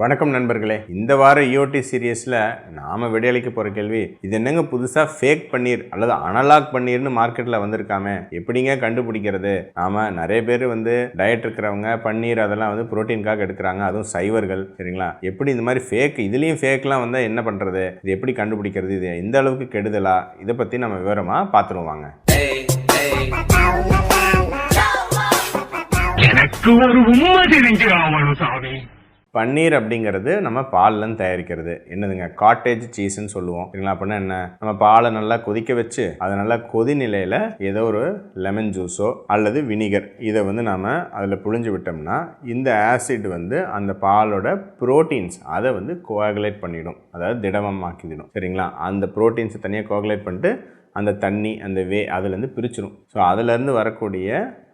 வணக்கம் நண்பர்களே. இந்த வார இஓடி சீரியஸில் நாம் விடையளிக்க போகிற கேள்வி இது என்னங்க புதுசாக ஃபேக் பன்னீர் அல்லது அனலாக் பன்னீர்னு மார்க்கெட்டில் வந்திருக்காமே? எப்படிங்க கண்டுபிடிக்கிறது? நாம் நிறைய பேர் வந்து டயட் இருக்கிறவங்க பன்னீர் அதெல்லாம் வந்து புரோட்டீனுக்காக எடுக்கிறாங்க அதுவும் சைவர்கள் சரிங்களா? எப்படி இந்த மாதிரி ஃபேக் இதுலேயும் ஃபேக்லாம் வந்தால் என்ன பண்ணுறது இது எப்படி கண்டுபிடிக்கிறது? இது எந்த அளவுக்கு கெடுதலா? இதை பற்றி நம்ம விவரமாக பார்த்துருவாங்க எனக்கு ஒரு உண்மை தெரிஞ்சு ஆவணும் சாமி. பன்னீர் அப்படிங்கிறது நம்ம பால்லேருந்து தயாரிக்கிறது. என்னதுங்க? காட்டேஜ் சீஸ்ன்னு சொல்லுவோம். சரிங்களா? அப்படின்னா என்ன? நம்ம பாலை நல்லா கொதிக்க வச்சு அதை நல்லா கொதி நிலையில் ஏதோ ஒரு லெமன் ஜூஸோ அல்லது வினிகர் இதை வந்து நாம் அதில் புழிஞ்சு விட்டோம்னா இந்த ஆசிட் வந்து அந்த பாலோட புரோட்டீன்ஸ் அதை வந்து கோகுலேட் பண்ணிடும். அதாவது திடமமாக்கிடும் சரிங்களா? அந்த ப்ரோட்டீன்ஸை தனியாக கோகுலேட் பண்ணிட்டு அந்த தண்ணி அந்த வே அதுலேருந்து பிரிச்சிடும் ஸோ அதுலேருந்து வரக்கூடிய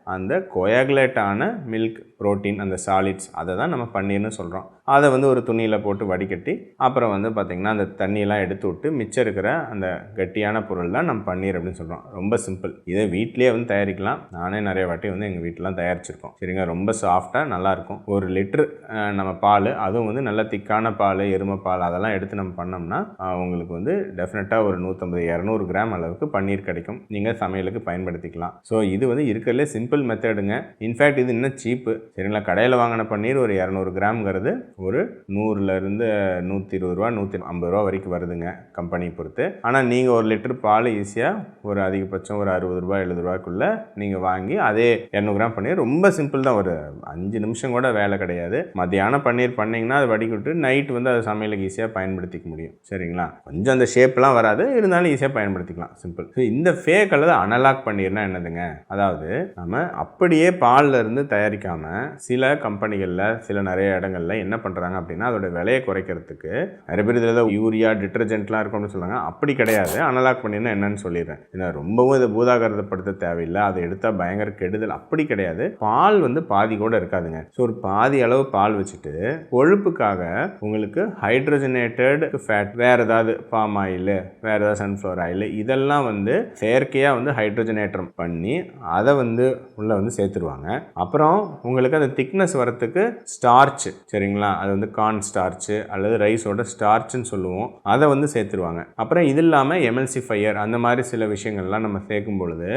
அந்த கொயாகுலேட்டான மில்க் புரோட்டீன் அந்த சாலிட்ஸ் அதை தான் நம்ம பன்னீர்னு சொல்கிறோம் அதை வந்து ஒரு துணியில் போட்டு வடிகட்டி அப்புறம் வந்து பார்த்திங்கன்னா அந்த தண்ணியெல்லாம் எடுத்து விட்டு மிச்சம் இருக்கிற அந்த கட்டியான பொருள் தான் நம்ம பன்னீர் அப்படின்னு சொல்கிறோம் ரொம்ப சிம்பிள். இதை வீட்லேயே வந்து தயாரிக்கலாம். நானே நிறைய வாட்டி வந்து எங்கள் வீட்டிலாம் தயாரிச்சிருக்கோம். சரிங்க ரொம்ப சாஃப்டாக நல்லாயிருக்கும் ஒரு லிட்டர் நம்ம பால் அதுவும் வந்து நல்ல திக்கான பால் எருமை பால் அதெல்லாம் எடுத்து நம்ம பண்ணோம்னா உங்களுக்கு வந்து டெஃபினட்டாக ஒரு நூற்றம்பது இரநூறு கிராம் அளவுக்கு பன்னீர் கிடைக்கும். நீங்கள் சமையலுக்கு பயன்படுத்திக்கலாம். ஸோ இது வந்து இருக்கிறதுலே சிம்பிள் மெத்தடுங்க இன்ஃபேக்ட் இது இன்னும் சீப்பு சரிங்களா கடையில் வாங்கின பன்னீர் ஒரு இரநூறு கிராம்ங்கிறது ஒரு நூறுலேருந்து நூற்றி இருபது ரூபா நூற்றி ஐம்பது ரூபா வரைக்கும் வருதுங்க கம்பெனியை பொறுத்து. ஆனால் நீங்கள் ஒரு லிட்டர் பால் ஈஸியாக ஒரு அதிகபட்சம் ஒரு அறுபது ரூபா எழுபது ரூபாய்க்குள்ளே நீங்கள் வாங்கி அதே இரநூறு கிராம் பன்னீர் ரொம்ப சிம்பிள் தான். ஒரு அஞ்சு நிமிஷம் கூட வேலை கிடையாது. மத்தியானம் பன்னீர் பண்ணிங்கன்னா அதை வடிக்கிட்டு நைட் வந்து அதை சமையலுக்கு ஈஸியாக பயன்படுத்திக்க முடியும். சரிங்களா? கொஞ்சம் அந்த ஷேப்லாம் வராது. இருந்தாலும் ஈஸியாக பயன்படுத்திக்கலாம். சிம்பிள் ஸோ இந்த ஃபேக் அல்லது அனலாக் பன்னீர்னா என்னதுங்க? அதாவது நம்ம அப்படியே பாலில் இருந்து தயாரிக்காமல் சில கம்பெனிகளில் சில நிறைய இடங்கள்ல என்ன பண்ணுறாங்க அப்படின்னா அதோட விலையை குறைக்கிறதுக்கு நிறைய பேர் இதில் ஏதாவது யூரியா டிட்டர்ஜென்ட்லாம் இருக்கும்னு சொல்லுவாங்க அப்படி கிடையாது. அனலாக் பண்ணினா என்னன்னு சொல்லிடுறேன். ஏன்னா ரொம்பவும் இதை பூதாகரதப்படுத்த தேவையில்லை. அதை எடுத்தால் பயங்கர கெடுதல். அப்படி கிடையாது. பால் வந்து பாதி கூட இருக்காதுங்க. ஸோ ஒரு பாதி அளவு பால் வச்சுட்டு கொழுப்புக்காக உங்களுக்கு ஹைட்ரஜனேட்டட் ஃபேட் வேறு ஏதாவது பாம் ஆயில் வேறு ஏதாவது சன்ஃப்ளவர் ஆயில் இதெல்லாம் வந்து செயற்கையாக வந்து ஹைட்ரஜனேற்றம் பண்ணி அதை வந்து உள்ளே வந்து சேர்த்துருவாங்க. அப்புறம் உங்களுக்கு அந்த திக்னஸ் வரத்துக்கு ஸ்டார்ச் சரிங்களா? அது வந்து கார்ன் ஸ்டார்ச்சு அல்லது ரைஸோட ஸ்டார்ச்சுன்னு சொல்லுவோம். அதை வந்து சேர்த்துருவாங்க. அப்புறம் இது இல்லாமல் எம்எல்சிஃபையர் அந்த மாதிரி சில விஷயங்கள்லாம் நம்ம சேர்க்கும் பொழுது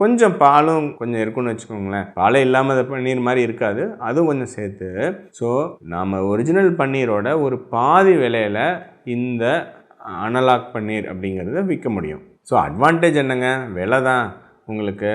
கொஞ்சம் பாலும் கொஞ்சம் இருக்குன்னு வச்சுக்கோங்களேன். பாலே இல்லாமல் அது பன்னீர் மாதிரி இருக்காது. அதுவும் கொஞ்சம் சேர்த்து ஸோ நாம் ஒரிஜினல் பன்னீரோட ஒரு பாதி விலையில் இந்த அனலாக் பன்னீர் அப்படிங்கிறத விற்க முடியும். ஸோ அட்வான்டேஜ் என்னங்க? விலை தான் உங்களுக்கு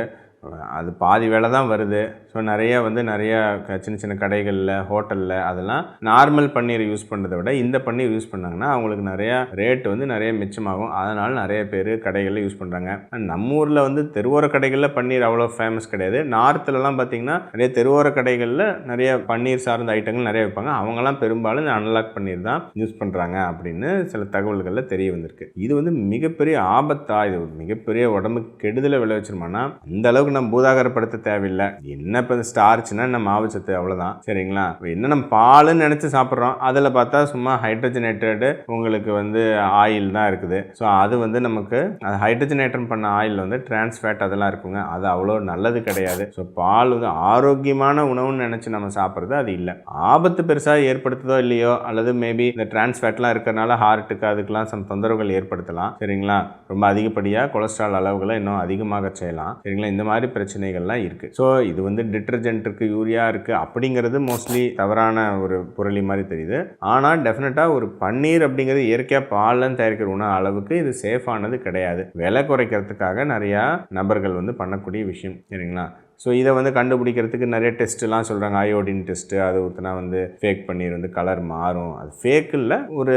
அது பாதி வேலை தான் வருது. ஸோ நிறைய வந்து நிறையா சின்ன சின்ன கடைகளில் ஹோட்டலில் அதெல்லாம் நார்மல் பன்னீர் யூஸ் பண்ணுறதை விட இந்த பன்னீர் யூஸ் பண்ணாங்கன்னா அவங்களுக்கு நிறையா ரேட் வந்து நிறைய மிச்சமாகும். அதனால் நிறைய பேர் கடைகளில் யூஸ் பண்ணுறாங்க நம்ம ஊரில் வந்து தெருவோர கடைகளில் பன்னீர் அவ்வளோ ஃபேமஸ் கிடையாது. நார்த்துலலாம் பார்த்தீங்கன்னா நிறைய தெருவோர கடைகளில் நிறைய பன்னீர் சார்ந்த ஐட்டங்கள் நிறைய வைப்பாங்க. அவங்கெல்லாம் பெரும்பாலும் இந்த பன்னீர் தான் யூஸ் பண்ணுறாங்க அப்படின்னு சில தகவல்களில் தெரிய வந்திருக்கு. இது வந்து மிகப்பெரிய ஆபத்தா இது ஒரு மிகப்பெரிய உடம்புக்கு கெடுதலை விளைவிச்சிருமானா அந்த அளவுக்கு நம்ம பூதாகரப்படுத்த தேவையில்லை. என்ன இப்போ ஸ்டார்ச்னா நம்ம மாவுச்சத்து அவ்வளோதான் சரிங்களா? இப்போ என்ன நம்ம பாலுன்னு நினச்சி சாப்பிட்றோம். அதில் பார்த்தா சும்மா ஹைட்ரஜனேட்டடு உங்களுக்கு வந்து ஆயில் தான் இருக்குது. ஸோ அது வந்து நமக்கு அது ஹைட்ரஜனேட்டன் பண்ண ஆயில் வந்து டிரான்ஸ்ஃபேட் அதெல்லாம் இருக்குங்க. அது அவ்வளோ நல்லது கிடையாது. ஸோ பால் வந்து ஆரோக்கியமான உணவுன்னு நினச்சி நம்ம சாப்பிட்றது அது இல்லை. ஆபத்து பெருசாக ஏற்படுத்துதோ இல்லையோ அல்லது மேபி இந்த டிரான்ஸ்ஃபேட்லாம் இருக்கிறனால ஹார்ட்டுக்கு அதுக்கெல்லாம் சம் தொந்தரவுகள் ஏற்படுத்தலாம். சரிங்களா? ரொம்ப அதிகப்படியாக கொலஸ்ட்ரால் அளவுகளை இன்னும் அதிகமாக செய்யலாம். சரிங்களா? இந்த மாதிரி பிரச்சனைகள்லாம் இருக்குது ஸோ இது வந்து டிட்டர்ஜென்ட்டுக்கு யூரியா இருக்குது அப்படிங்கிறது மோஸ்ட்லி தவறான ஒரு புரளி மாதிரி தெரியுது. ஆனால் டெஃபினட்டாக ஒரு பன்னீர் அப்படிங்கிறது இயற்கையாக பால்லாம் தயாரிக்கிற உணவு அளவுக்கு இது சேஃபானது கிடையாது. விலை குறைக்கிறதுக்காக நிறையா நபர்கள் வந்து பண்ணக்கூடிய விஷயம் சரிங்களா? ஸோ இதை வந்து கண்டுபிடிக்கிறதுக்கு நிறைய டெஸ்ட்டுலாம் சொல்கிறாங்க அயோடின் டெஸ்ட்டு அது ஊற்றினா வந்து ஃபேக் பன்னீர் வந்து கலர் மாறும். அது ஃபேக் இல்லை ஒரு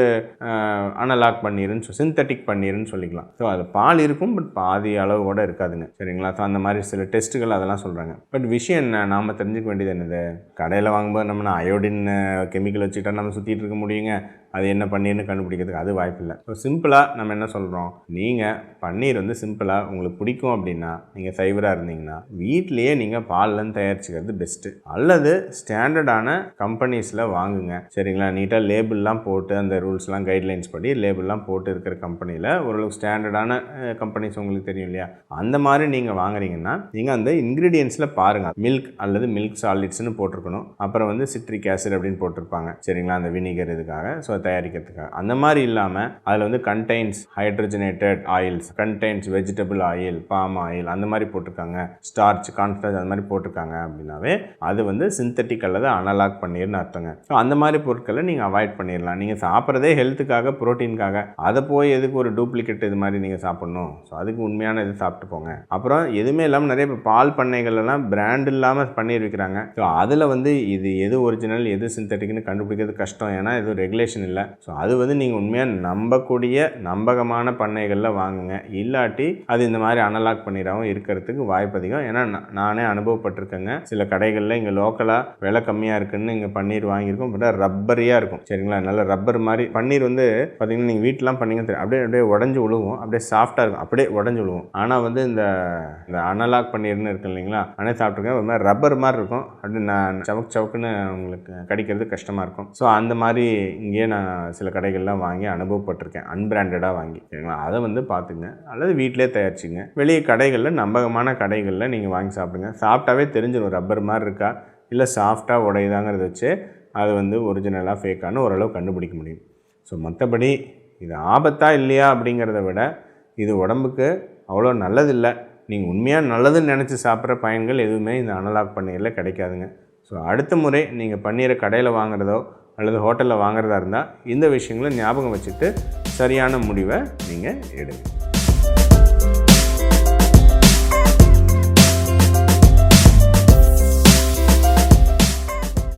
அனலாக் பன்னீர்னு சிந்தட்டிக் பன்னீர்னு சொல்லிக்கலாம். ஸோ அது பால் இருக்கும் பட் பாதி அளவு கூட இருக்காதுங்க. சரிங்களா? ஸோ அந்த மாதிரி சில டெஸ்ட்டுகள் அதெல்லாம் சொல்கிறாங்க பட் விஷயம் என்ன? நாம் தெரிஞ்சுக்க வேண்டியது என்னது? கடையில் வாங்கும்போது நம்ம அயோடின் கெமிக்கல் வச்சுக்கிட்டா நம்ம சுற்றிட்டு இருக்க முடியுங்க. அது என்ன பன்னீர்னு கண்டுபிடிக்கிறதுக்கு அது வாய்ப்பில்லை ஸோ சிம்பிளாக நம்ம என்ன சொல்கிறோம் நீங்கள் பன்னீர் வந்து சிம்பிளாக உங்களுக்கு பிடிக்கும் அப்படின்னா நீங்கள் சைவராக இருந்தீங்கன்னா வீட்லேயே நீங்கள் பால்லன்னு தயாரிச்சுக்கிறது பெஸ்ட்டு அல்லது ஸ்டாண்டர்டான கம்பெனிஸில் வாங்குங்க. சரிங்களா? நீட்டாக லேபிள்லாம் போட்டு அந்த ரூல்ஸ்லாம் கைட்லைன்ஸ் படி லேபிள்லாம் போட்டு இருக்கிற கம்பெனியில் ஓரளவுக்கு ஸ்டாண்டர்டான கம்பெனிஸ் உங்களுக்கு தெரியும் இல்லையா? அந்த மாதிரி நீங்கள் வாங்குறீங்கன்னா நீங்கள் அந்த இன்க்ரீடியன்ஸில் பாருங்கள் மில்க் அல்லது மில்க் சாலிட்ஸ்னு போட்டிருக்கணும். அப்புறம் வந்து சிட்ரிக் ஆசிட் அப்படின்னு போட்டிருப்பாங்க. சரிங்களா? அந்த வினிகர் இதுக்காக. ஸோ தயாரிக்கிறதுக்காக அந்த மாதிரி இல்லாமல் அதில் வந்து contains hydrogenated oils contains vegetable oil palm oil அந்த மாதிரி போட்டிருக்காங்க. ஸ்டார்ச் கான்ஃப்ளவர் அந்த மாதிரி போட்டிருக்காங்க அப்படின்னாவே அது வந்து சிந்தட்டிக் அல்லது அனலாக் பண்ணிடுன்னு அர்த்தங்க. ஸோ அந்த மாதிரி பொருட்களை நீங்கள் அவாய்ட் பண்ணிடலாம் நீங்கள் சாப்பிட்றதே ஹெல்த்துக்காக ப்ரோட்டீனுக்காக அதை போய் எதுக்கு ஒரு டூப்ளிகேட் இது மாதிரி நீங்கள் சாப்பிட்ணும்? ஸோ அதுக்கு உண்மையான இது சாப்பிட்டு போங்க. அப்புறம் எதுவுமே இல்லாமல் நிறைய இப்போ பால் பண்ணைகள்லாம் பிராண்ட் இல்லாமல் பண்ணியிருக்கிறாங்க. ஸோ அதில் வந்து இது எது ஒரிஜினல் எது சிந்தட்டிக்னு கண்டுபிடிக்கிறது கஷ்டம். ஏன்னா எதுவும் ரெகுலேஷன் இல்லை. ஸோ அது வந்து நீங்கள் உண்மையாக நம்பக்கூடிய நம்பகமான பண்ணைகளில் வாங்குங்க. இல்லாட்டி அது இந்த மாதிரி அனலாக் பன்னீராகவும் இருக்கிறதுக்கு வாய்ப்பு அதிகம். ஏன்னா நானே அனுபவப்பட்டிருக்கேங்க. சில கடைகளில் இங்கே லோக்கலாக விலை கம்மியாக இருக்குன்னு இங்கே பன்னீர் வாங்கியிருக்கோம். பட் ரப்பரியாக இருக்கும். சரிங்களா? நல்ல ரப்பர் மாதிரி. பன்னீர் வந்து பார்த்தீங்கன்னா நீங்கள் வீட்டிலாம் பண்ணீங்கன்னு தெரியும். அப்படியே அப்படியே உடஞ்சி விழுவும் அப்படியே சாஃப்டாக இருக்கும். அப்படியே உடஞ்சி விழுவும் ஆனால் வந்து இந்த இந்த அனலாக் பன்னீர்னு இருக்கு இல்லைங்களா? அனே சாப்பிட்ருக்கேன் ஒரு மாதிரி ரப்பர் மாதிரி இருக்கும். அப்படி நான் சவக்கு சவுக்குன்னு உங்களுக்கு கடிக்கிறது கஷ்டமாக இருக்கும். ஸோ அந்த மாதிரி இங்கேயே நான் சில கடைகள்லாம் வாங்கி அனுபவப்பட்டிருக்கேன். அன்பிராண்டடாக வாங்கி. சரிங்களா? அதை வந்து பார்த்துங்க. அல்லது வீட்டிலே தயாரிச்சிங்க. வெளியே கடைகளில் நம்பகமான கடைகளில் நீங்கள் வாங்கி சாப்பிடுங்க. சாப்பிட்டாவே தெரிஞ்சிடும் ரப்பர் மாதிரி இருக்கா? இல்லை சாஃப்டாக உடையுதாங்கிறத வச்சு அது வந்து ஒரிஜினலாக ஃபேக்கானு ஓரளவு கண்டுபிடிக்க முடியும். ஸோ மற்றபடி இது ஆபத்தா இல்லையா அப்படிங்கிறத விட இது உடம்புக்கு அவ்வளோ நல்லதில்லை. நீங்கள் உண்மையாக நல்லதுன்னு நினச்சி சாப்பிட்ற பயன்கள் எதுவுமே இந்த அனலாக் பன்னீரில் கிடைக்காதுங்க. ஸோ அடுத்த முறை நீங்கள் பன்னீரை கடையில் வாங்குறதோ அல்லது ஹோட்டலில் வாங்குறதா இருந்தால் இந்த விஷயங்களை ஞாபகம் வச்சுட்டு சரியான முடிவை நீங்கள் எடுங்க.